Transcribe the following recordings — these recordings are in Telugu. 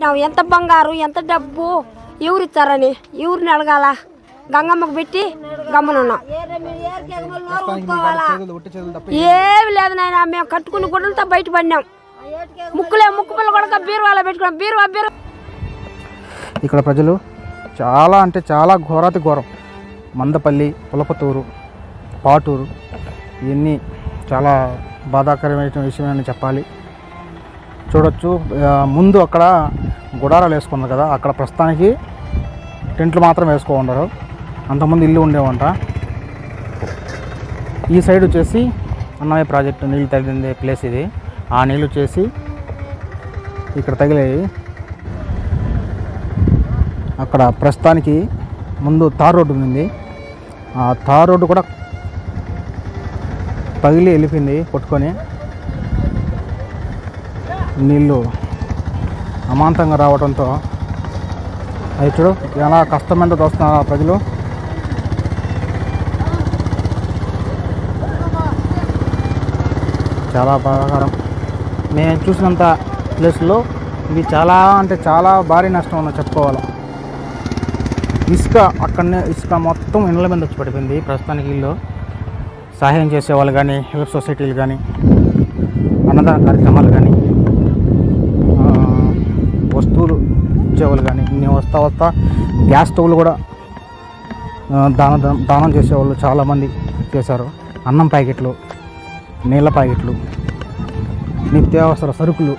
పెట్టినాం ఎంత బంగారు ఎంత డబ్బు? ఎవరు ఇచ్చారని ఎవరిని అడగాల? గంగమ్మకు పెట్టి గమ్మనున్నాం. ఏమి లేదు నాయన మేము కట్టుకున్న గుడ్డలతో బయట పడినాం ముక్కులే ముక్కు పిల్ల కూడా బీరువాలో పెట్టుకున్నాం. బీరువా బీరు ఇక్కడ ప్రజలు చాలా అంటే చాలా ఘోరాతి ఘోరం. మందపల్లి పులపతూరు పాటూరు ఇవన్నీ చాలా బాధాకరమైన విషయమని చెప్పాలి. చూడొచ్చు. ముందు అక్కడ గుడారాలు వేసుకున్నారు కదా అక్కడ ప్రస్తుతానికి టెంట్లు మాత్రం వేసుకో ఉండరు అంతకుముందు ఇల్లు ఉండేవంట. ఈ సైడ్ వచ్చేసి అన్నమయ్య ప్రాజెక్టు నీళ్ళు తగిలిందే ప్లేస్ ఇది. ఆ నీళ్ళు వచ్చేసి ఇక్కడ తగిలేవి అక్కడ ప్రస్తుతానికి ముందు తార్ రోడ్డు ఉంది. ఆ తార్ రోడ్డు కూడా పగిలి వెళ్ళిపోయింది కొట్టుకొని. నీళ్ళు అమాంతంగా రావడంతో అది చూడు ఎలా కష్టమంతా దోస్తున్నారు ఆ ప్రజలు. చాలా బాధాకరం. నేను చూసినంత ప్లేస్లో ఇది చాలా అంటే చాలా భారీ నష్టం ఉందని చెప్పుకోవాలి. ఇసుక అక్కడనే ఇసుక మొత్తం ఇండ్ల మీద వచ్చి పడిపోయింది. ప్రస్తుతానికి ఇల్లు సహాయం చేసేవాళ్ళు కానీ హెల్ప్ సొసైటీలు కానీ అన్నదాన కార్యక్రమాలు కానీ ఇచ్చేవాళ్ళు కానీ నేను వస్తా వస్తా గ్యాస్ స్టవ్లు కూడా దాన దానం చేసేవాళ్ళు చాలామంది చేశారు. అన్నం ప్యాకెట్లు నీళ్ళ ప్యాకెట్లు నిత్యావసర సరుకులు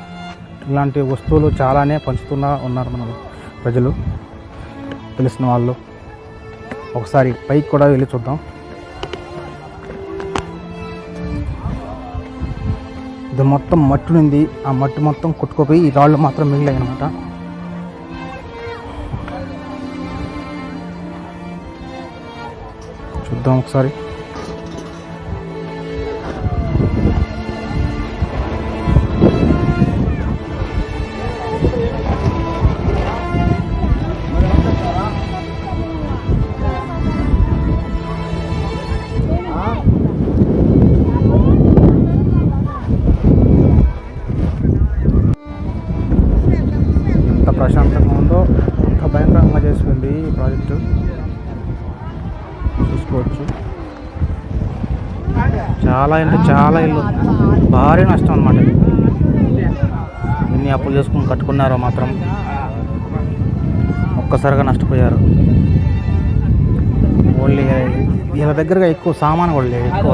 ఇలాంటి వస్తువులు చాలానే పంచుతున్నా ఉన్నారు మన ప్రజలు. తెలిసిన వాళ్ళు. ఒకసారి పైకి కూడా వెళ్ళి చూద్దాం. ఇది మొత్తం మట్టు ఉంది ఆ మట్టి మొత్తం కొట్టుకుపోయి ఈ రాళ్ళు మాత్రం మిగిలాయి అనమాట చూద్దాం ఒకసారి చూసుకోవచ్చు. చాలా అంటే చాలా ఇల్లు భారీ నష్టం అనమాట ఎన్ని అప్పులు చేసుకుని కట్టుకున్నారో మాత్రం ఒక్కసారిగా నష్టపోయారు. ఓన్లీ వీళ్ళ దగ్గరగా ఎక్కువ సామాను కూడా లేవు ఎక్కువ.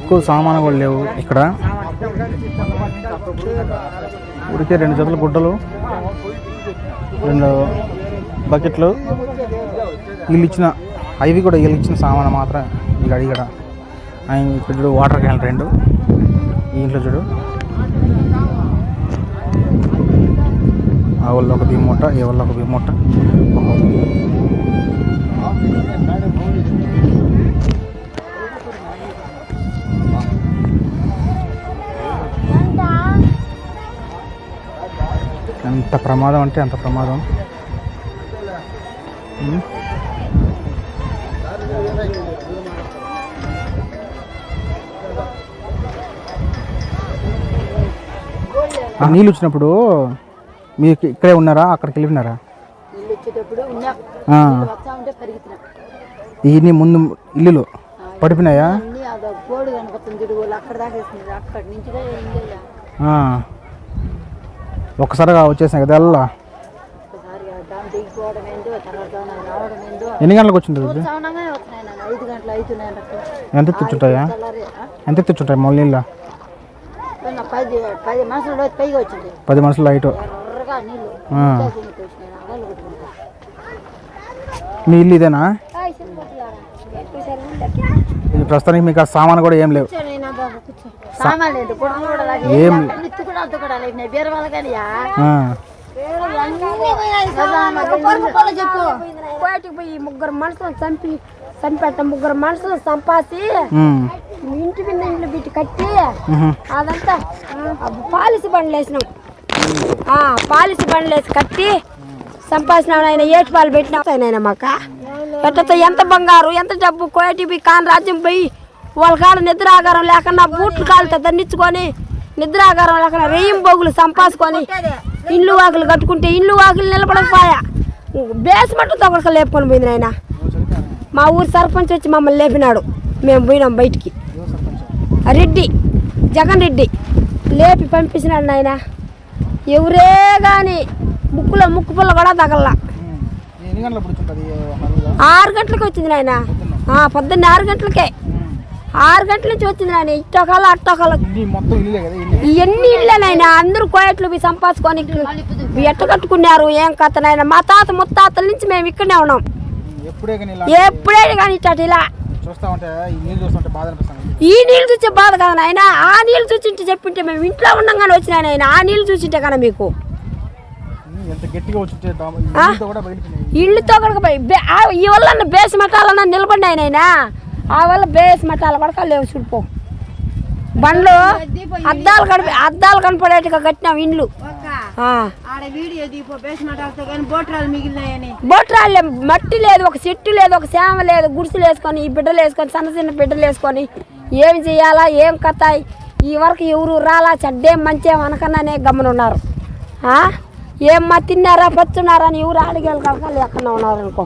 ఎక్కువ సామాను కూడా లేవు ఇక్కడ. ఉడికే రెండు జతల గుడ్డలు రెండు బకెట్లు వీళ్ళు ఇచ్చిన అవి కూడా వీళ్ళు ఇచ్చిన సామాను మాత్రం వీళ్ళు ఇక్కడ. ఆయన ఇక్కడ చూడు వాటర్ క్యాన్ రెండు. ఇంట్లో చూడు. ఆ వాళ్ళు ఒక బియ్యం ఏ వాళ్ళు ఒక బియ్యం ఎంత ప్రమాదం అంటే అంత ప్రమాదం. ఆ నీళ్ళు వచ్చినప్పుడు మీకు ఇక్కడే ఉన్నారా? అక్కడికి వెళ్ళినారా? ఇన్ని ముందు ఇల్లులు పడిపోయినాయా? అన్ని అదో గోడు కనపడుతుంది చూడు వాళ్ళు అక్కడ దాకా వేసినారు అక్కడి నుంచి ఇండియా ఆ. ఒక్కసారిగా వచ్చేసినాయి కదా ఎల్లా ఒకసారి దాని దిగిపోవడం ఏందో తర్వాత రావడం ఏందో ఎన్ని గంటలకు వచ్చింది ఎంత తెచ్చుంటాయా? ఎంత తెచ్చుంటాయి పోయిన పది మనుషులు లైట్. మీ ఇల్లు ఇదేనా? ఇది ప్రస్తుతానికి మీకు ఆ సామాను కూడా ఏం లేవు. సామాన్ లేదు ఏం. చెప్పు. కోయటికి పోయి ముగ్గురు మనుషులను చంపి చంపేట ముగ్గురు మనుషులను చంపాసి. ఇంటి మీద ఇంట్లో పెట్టి కట్టి. అదంతా ఆ పాలసీ బండ్లు వేసినాం. ఆ, పాలసీ బండ్లు వేసి కట్టి సంపాదించినాడు ఆయన ఏటి పాలు పెట్టినా ఆయన మాక. ఎట్ట ఎంత బంగారు ఎంత డబ్బు? కోయటి పోయి కాని రాజ్యం పోయి వాళ్ళ కాడ నిద్ర ఆగారం లేకుండా బూట్లు కాలుతో దండించుకొని నిద్రాగారం లేకుండా రెయ్యం బొగులు సంపాసుకొని ఇల్లు వాకులు కట్టుకుంటే ఇల్లు వాకులు నిలబడకపోయా. బేస్మెంట్ తొగడక లేపుకొని పోయింది నాయన. మా ఊరు సర్పంచ్ వచ్చి మమ్మల్ని లేపినాడు. మేము పోయినాం బయటికి. రెడ్డి జగన్ రెడ్డి లేపి పంపించినాడు నాయన. ఎవరే కానీ ముక్కులో ముక్కు పుల్ల కూడా తగల్లా మామూలుగా ఆరు గంటలకు వచ్చింది నాయన. పొద్దున్న ఆరు గంటలకే. ఆరు గంటల నుంచి వచ్చింది నాయన ఇట్టొకాల అట్టొకాల ఇవన్నీ ఇళ్ళేనాయన అందరూ కోయట్లు సంపాదించుకొని ఎట్ట కట్టుకున్నారు ఏం కథ నాయన? మా తాత ముత్తాతల నుంచి మేము ఇక్కడనే ఉన్నాం. ఎప్పుడే కానీ ఇట్ట ఇలా. ఈ నీళ్ళు చూసే బాధ కదా నాయన ఆ నీళ్ళు చూసింటే చెప్పింటే మేము ఇంట్లో ఉన్నాగానే వచ్చినా నాయన ఆ నీళ్ళు చూసింటే కదా మీకు. ఇళ్ళతో కూడా ఆ ఈ వల్ల బేస్ మఠాలన్నా నిలబడినాయి నాయనా. ఆ వల్ల బేస్ మఠాలు కూడా లేవు చూడిపో బండ్లు అద్దాలు కనిపి అద్దాలు కనపడేట్టుగా కట్టినాం ఇండ్లు. బోట్రాలు మట్టి లేదు ఒక చెట్టు లేదు ఒక సేమ లేదు గుడిసెలు వేసుకొని ఈ బిడ్డలు వేసుకొని సన్న చిన్న బిడ్డలు వేసుకొని ఏం చేయాలా ఏం కథ? ఈ వరకు ఎవరు రాలా చెడ్డేం మంచేం అనకన్నానే గమనున్నారు. ఆ? ఏమ్మా తిన్నారా పచ్చున్నారా అని ఎవరు అడిగేళ్ళు కలకాలి ఎక్కడ ఉన్నారు అనుకో.